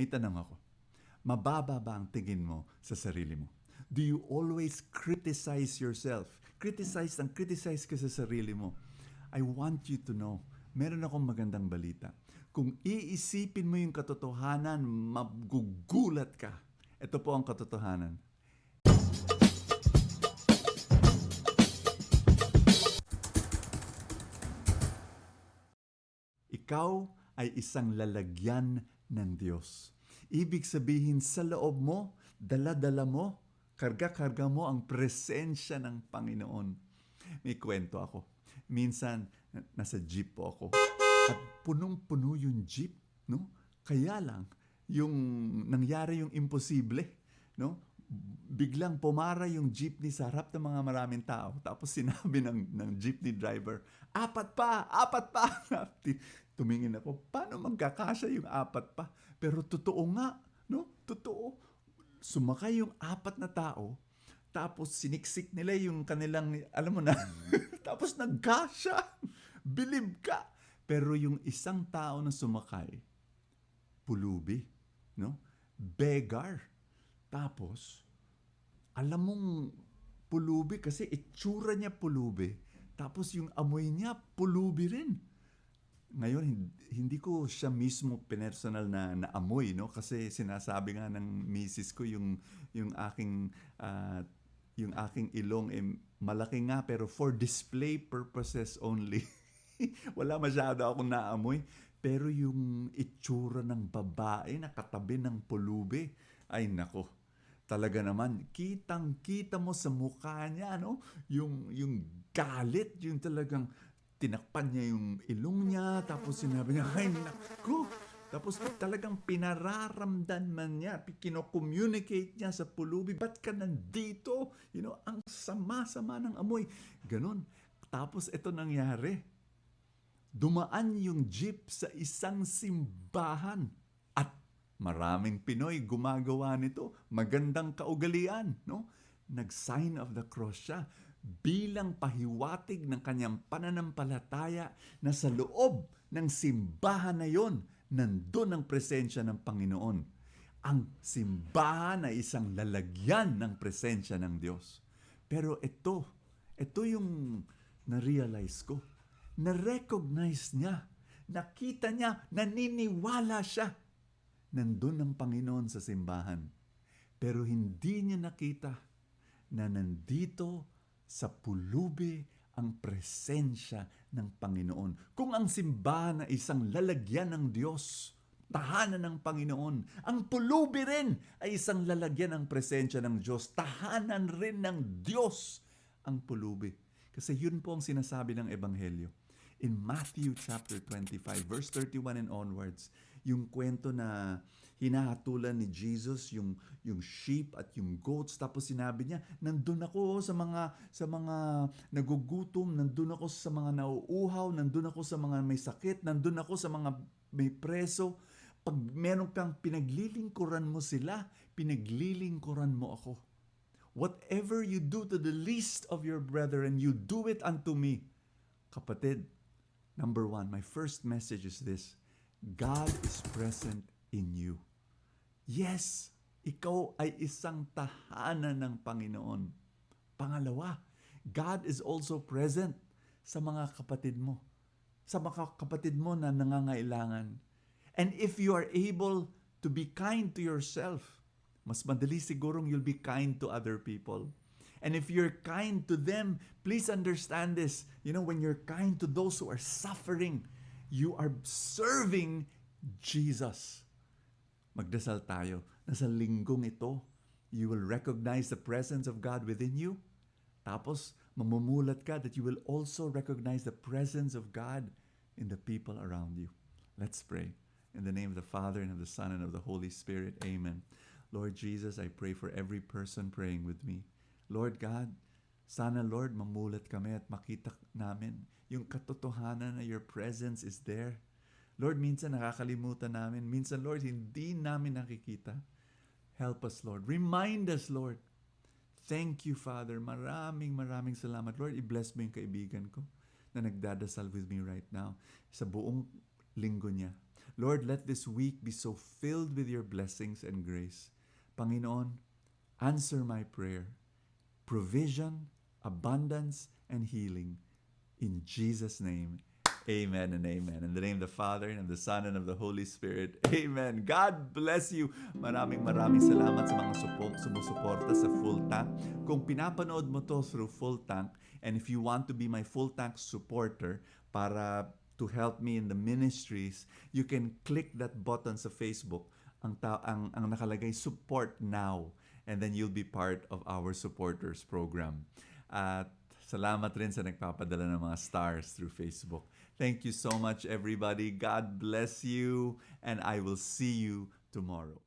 May tanong ako. Mababa ba ang tingin mo sa sarili mo? Do you always criticize yourself? Criticize ang criticize ka sa sarili mo. I want you to know, meron akong magandang balita. Kung iisipin mo yung katotohanan, magugulat ka. Ito po ang katotohanan. Ikaw ay isang lalagyan ng Diyos. Ibig sabihin sa loob mo, dala-dala mo, karga-karga mo ang presensya ng Panginoon. May kwento ako. Minsan, na- nasa jeep po ako. At punong-puno yung jeep, no? Kaya lang, yung nangyari yung imposible, no? Biglang pumara yung jeepney sa harap ng mga maraming tao. Tapos sinabi ng, ng jeepney driver, apat pa, apat pa. Tumingin ako, paano magkakasya yung apat pa? Pero totoo nga, no? Totoo. Sumakay yung apat na tao, tapos siniksik nila yung kanilang, alam mo na, tapos nagkasya. Believe ka. Pero yung isang tao na sumakay, pulubi, no? Beggar. Tapos, alam mong pulubi kasi itsura niya pulubi. Tapos yung amoy niya pulubi rin. Ngayon, hin- hindi ko siya mismo personal na naamoy, no? Kasi sinasabi nga ng misis ko yung, yung aking, ah, yung aking ilong eh, malaki nga pero for display purposes only. Wala masyado akong naamoy. Pero yung itsura ng babae na katabi ng pulubi, ay nako. Talaga naman, kitang-kita mo sa mukha niya, no? Yung, yung galit, yung talagang tinakpan niya yung ilong niya, tapos sinabi niya, ay nako! Tapos talagang pinararamdan man niya, kino-communicate niya sa pulubi, ba't ka nandito? You know, ang sama-sama ng amoy. Ganon. Tapos ito nangyari dumaan yung jeep sa isang simbahan at maraming Pinoy gumagawa nito. Magandang kaugalian, no? Nag-sign of the cross siya bilang pahiwatig ng kanyang pananampalataya na sa loob ng simbahan na yon, nandun ang presensya ng Panginoon. Ang simbahan ay isang lalagyan ng presensya ng Diyos. Pero ito, ito yung na-realize ko na-recognize niya, nakita niya, naniniwala siya. Nandun ang Panginoon sa simbahan. Pero hindi niya nakita na nandito sa pulubi ang presensya ng Panginoon. Kung ang simbahan ay isang lalagyan ng Diyos, tahanan ng Panginoon, ang pulubi rin ay isang lalagyan ng presensya ng Diyos, tahanan rin ng Diyos ang pulubi. Kasi yun po ang sinasabi ng Ebanghelyo in Matthew chapter 25, verse 31 and onwards, yung kwento na hinahatulan ni Jesus yung yung sheep at yung goats. Tapos sinabi niya nandun ako sa mga sa mga nagugutom nandun ako sa mga nauuhaw nandun ako sa mga may sakit nandun ako sa mga may preso. Pag meron kang pinaglilingkuran mo sila pinaglilingkuran mo ako. Whatever you do to the least of your brethren you do it unto me. Kapatid Number one, my first message is this. God is present in you. Yes, ikaw ay isang tahanan ng Panginoon. Pangalawa, God is also present sa mga kapatid mo. Sa mga kapatid mo na nangangailangan. And if you are able to be kind to yourself, mas madali sigurong you'll be kind to other people. And if you're kind to them, please understand this. You know, when you're kind to those who are suffering, you are serving Jesus. Magdasal tayo na sa linggong ito, you will recognize the presence of God within you. Tapos, mamumulat ka that you will also recognize the presence of God in the people around you. Let's pray. In the name of the Father, and of the Son, and of the Holy Spirit. Amen. Lord Jesus, I pray for every person praying with me. Lord God, sana Lord, mamulat kami at makita namin yung katotohanan na your presence is there. Lord, minsan nakakalimutan namin. Minsan, Lord, hindi namin nakikita. Help us, Lord. Remind us, Lord. Thank you, Father. Maraming maraming salamat. Lord, i-bless mo yung kaibigan ko na nagdadasal with me right now sa buong linggo niya. Lord, let this week be so filled with your blessings and grace. Panginoon, answer my prayer. Provision, abundance, and healing. In Jesus' name, amen and amen. In the name of the Father, and of the Son, and of the Holy Spirit. Amen. God bless you. Maraming maraming salamat sa mga supo- sumusuporta sa Full Tank. Kung pinapanood mo to through Full Tank, and if you want to be my Full Tank supporter para to help me in the ministries, you can click that button sa Facebook ang, ta- ang, ang nakalagay support now and then you'll be part of our supporters program. At salamat rin sa nagpapadala ng mga stars through Facebook. Thank you so much everybody. God bless you and I will see you tomorrow.